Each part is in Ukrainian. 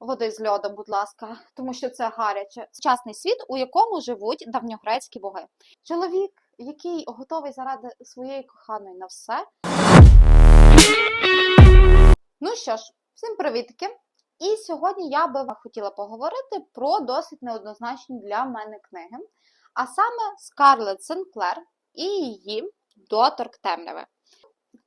Води з льодом, будь ласка, тому що це гаряче. Сучасний світ, у якому живуть давньогрецькі боги. Чоловік, який готовий заради своєї коханої на все. Ну що ж, всім привітки! І сьогодні я би хотіла поговорити про досить неоднозначні для мене книги, а саме Скарлетт Сенклер і її Доторк темряви.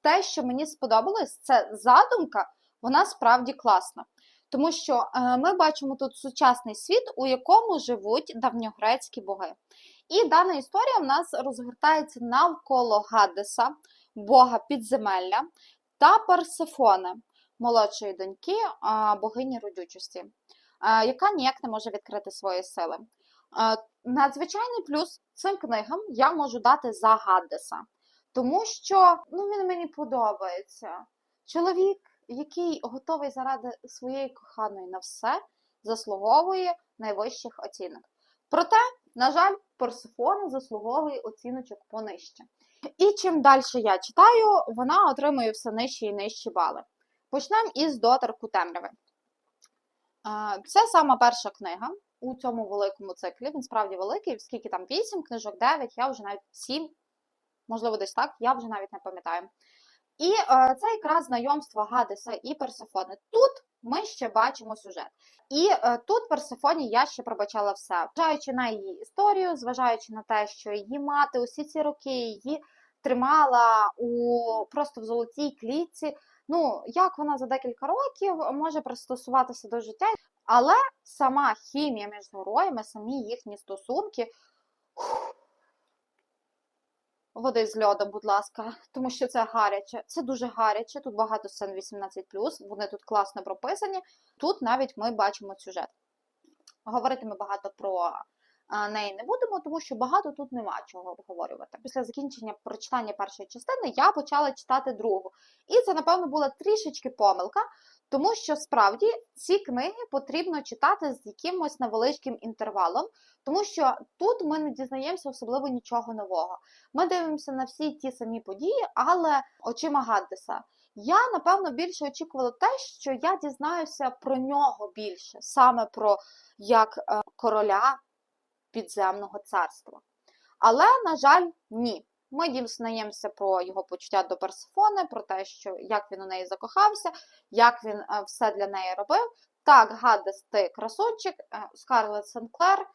Те, що мені сподобалось, це задумка, вона справді класна. Тому що е, ми бачимо тут сучасний світ, у якому живуть давньогрецькі боги. І дана історія в нас розгортається навколо Гадеса, бога підземелля та Персефони, молодшої доньки богині родючості, яка ніяк не може відкрити свої сили. Надзвичайний плюс цим книгам я можу дати за Гадеса, тому що ну, він мені подобається. Чоловік, який готовий заради своєї коханої на все, заслуговує найвищих оцінок. Проте, на жаль, Персифона заслуговує оціночок понижче. І чим далі я читаю, вона отримує все нижчі і нижчі бали. Почнемо із доторку темряви. Це сама перша книга у цьому великому циклі. Він справді великий, скільки там 8 книжок, 9, я вже навіть 7, можливо, десь так, я вже навіть не пам'ятаю. І е, це якраз знайомство Гадеса і Персифони. Тут ми ще бачимо сюжет. І е, тут Персифоні я ще пробачала все. Зважаючи на її історію, зважаючи на те, що її мати усі ці роки її тримала у просто в золотій клітці. Ну, як вона за декілька років може пристосуватися до життя, але сама хімія між героями, самі їхні стосунки. Води з льодом, будь ласка, тому що це гаряче. Це дуже гаряче. Тут багато сцен 18, вони тут класно прописані. Тут навіть ми бачимо сюжет. Говорити ми багато про неї не будемо, тому що багато тут нема чого обговорювати. Після закінчення прочитання першої частини я почала читати другу. І це, напевно, була трішечки помилка, тому що справді ці книги потрібно читати з якимось невеличким інтервалом, тому що тут ми не дізнаємося особливо нічого нового. Ми дивимося на всі ті самі події, але очима Гаддеса. Я, напевно, більше очікувала те, що я дізнаюся про нього більше, саме про як е, короля підземного царства. Але, на жаль, ні. Ми дізнаємося про його почуття до Персифони, про те, що як він у неї закохався, як він е, все для неї робив. Так, Гадес, ти красунчик, е, Скарлетт Сенклер.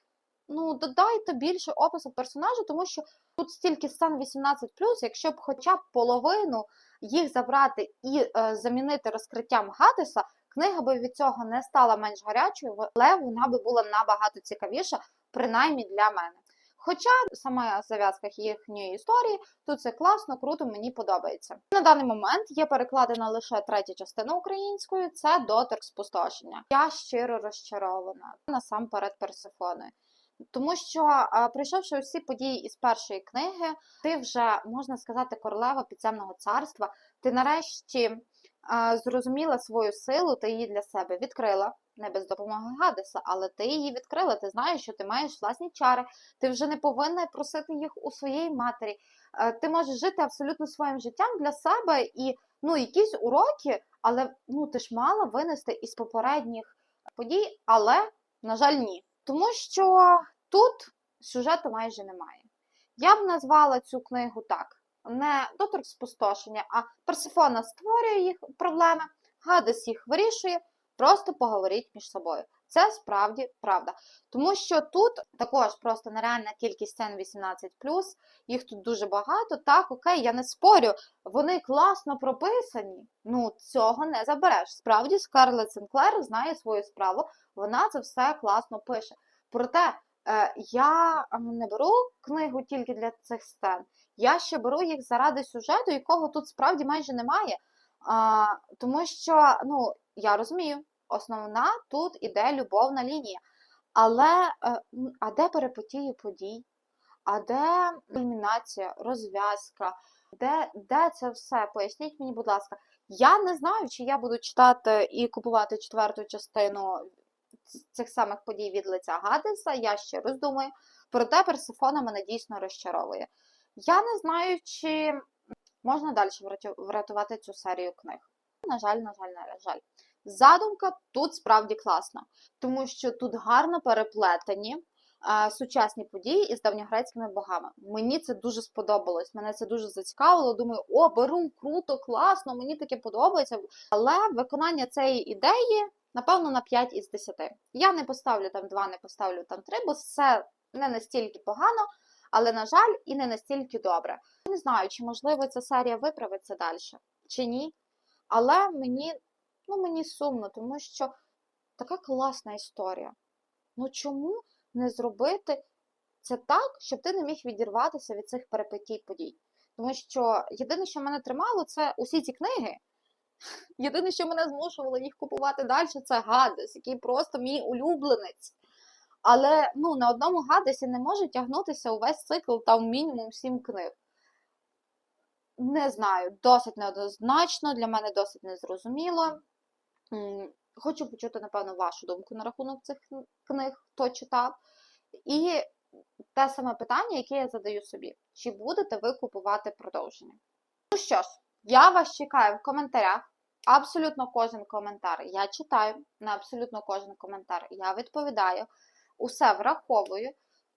Ну, додайте більше опису персонажу, тому що тут стільки сцен 18, якщо б хоча б половину їх забрати і е, замінити розкриттям Гадеса, книга би від цього не стала менш гарячою, але вона би була набагато цікавіша, принаймні для мене. Хоча сама зав'язка їхньої історії, тут це класно, круто, мені подобається. На даний момент є перекладена лише третя частина українською, це доторк спустошення. Я щиро розчарована насамперед Персифоною. Тому що, пройшовши усі події із першої книги, ти вже, можна сказати, королева підземного царства, ти нарешті зрозуміла свою силу, ти її для себе відкрила. Не без допомоги Гадеса, але ти її відкрила. Ти знаєш, що ти маєш власні чари, ти вже не повинна просити їх у своєї матері. Ти можеш жити абсолютно своїм життям для себе і ну, якісь уроки, але ну, ти ж мала винести із попередніх подій, але, на жаль, ні. Тому що тут сюжету майже немає. Я б назвала цю книгу так: не доторк спустошення, а Персифона створює їх проблеми, Гадес їх вирішує, просто поговоріть між собою. Це справді правда. Тому що тут також просто нереальна кількість сцен 18, їх тут дуже багато. Так, окей, я не спорю, вони класно прописані. Ну, цього не забереш. Справді, Скарлетт Сенклер знає свою справу, вона це все класно пише. Проте е, я не беру книгу тільки для цих сцен. Я ще беру їх заради сюжету, якого тут справді майже немає. А, Тому що, ну, я розумію, основна тут іде любовна лінія. Але е, а де перепотії подій? А де кульмінація, розв'язка? Де де це все? Поясніть мені, будь ласка. Я не знаю, чи я буду читати і купувати четверту частину цих самих подій від лиця Гадеса, я ще роздумую. Проте Персифона мене дійсно розчаровує. Я не знаю, чи можна далі врятувати цю серію книг. На жаль, на жаль, на жаль. Задумка тут справді класна, тому що тут гарно переплетені е, сучасні події із давньогрецькими богами. Мені це дуже сподобалось, мене це дуже зацікавило. Думаю, о, беру, круто, класно, мені таке подобається. Але виконання цієї ідеї, напевно, на 5 із 10. Я не поставлю там 2, не поставлю там 3, бо все не настільки погано, але, на жаль, і не настільки добре. Не знаю, чи можливо ця серія виправиться далі, чи ні. Але мені, ну, мені сумно, тому що така класна історія. Ну чому не зробити це так, щоб ти не міг відірватися від цих перипетій подій? Тому що єдине, що мене тримало, це усі ці книги. Єдине, що мене змушувало їх купувати далі, це Гадес, який просто мій улюбленець. Але ну, на одному Гадесі не може тягнутися увесь цикл там мінімум сім книг. Не знаю, досить неоднозначно, для мене досить незрозуміло. Хочу почути, напевно, вашу думку на рахунок цих книг, хто читав. І те саме питання, яке я задаю собі: чи будете ви купувати продовження? Ну що ж, я вас чекаю в коментарях. Абсолютно кожен коментар я читаю, на абсолютно кожен коментар я відповідаю, усе враховую.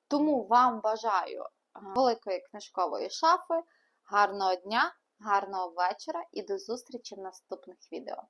Тому вам бажаю е, великої книжкової шафи, гарного дня, гарного вечора і до зустрічі в наступних відео.